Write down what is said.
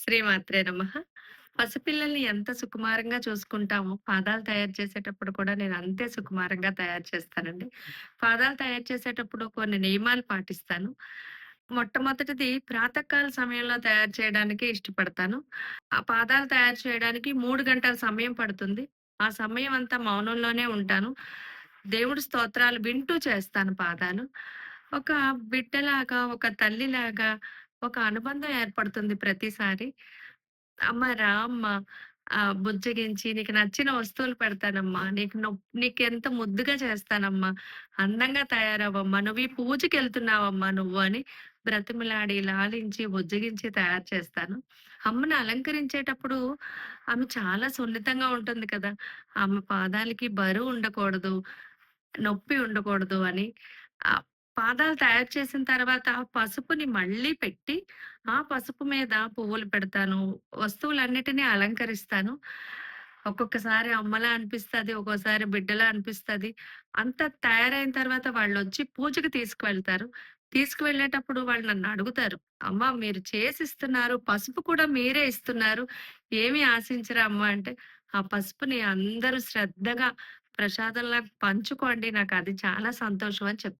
శ్రీమాత్రే నమ పసిపిల్లల్ని ఎంత సుకుమారంగా చూసుకుంటామో, పాదాలు తయారు చేసేటప్పుడు కూడా నేను అంతే సుకుమారంగా తయారు చేస్తానండి. పాదాలు తయారు చేసేటప్పుడు కొన్ని నియమాలు పాటిస్తాను. మొట్టమొదటిది ప్రాతకాల సమయంలో తయారు చేయడానికి ఇష్టపడతాను. ఆ పాదాలు తయారు చేయడానికి మూడు గంటల సమయం పడుతుంది. ఆ సమయం అంతా మౌనంలోనే ఉంటాను. దేవుడి స్తోత్రాలు వింటూ చేస్తాను పాదాలు. ఒక బిడ్డలాగా, ఒక తల్లిలాగా ఒక అనుబంధం ఏర్పడుతుంది ప్రతిసారి. అమ్మ రా అమ్మ ఆహ్, బుజ్జగించి నీకు నచ్చిన వస్తువులు పెడతానమ్మా. నీకు నొప్ నీకెంత ముద్దుగా చేస్తానమ్మా. అందంగా తయారవ్వమ్మా. నువ్వు ఈ పూజకెళ్తున్నావమ్మా నువ్వు అని బ్రతిమిలాడి, లాలించి, బుజ్జగించి తయారు చేస్తాను. అమ్మని అలంకరించేటప్పుడు ఆమె చాలా సున్నితంగా ఉంటుంది కదా! ఆమె పాదాలకి బరువు ఉండకూడదు. నొప్పి ఉండకూడదు అని ఆహ్, పాదాలు తయారు చేసిన తర్వాత పసుపుని మళ్ళీ పెట్టి, ఆ పసుపు మీద పువ్వులు పెడతాను. వస్తువులన్నిటిని అలంకరిస్తాను. ఒక్కొక్కసారి అమ్మలా అనిపిస్తుంది ఒక్కోసారి బిడ్డలా అనిపిస్తది. అంత తయారైన తర్వాత వాళ్ళు వచ్చి పూజకి తీసుకువెళ్తారు. తీసుకువెళ్ళేటప్పుడు వాళ్ళు నన్నడుగుతారు. "అమ్మ మీరు చేసిస్తున్నారు. పసుపు కూడా మీరే ఇస్తున్నారు. ఏమి ఆశించరా అమ్మ" అంటే, "ఆ పసుపుని అందరూ శ్రద్ధగా ప్రసాదంలా పంచుకోండి. నాకు అది చాలా సంతోషం" అని చెప్తాను.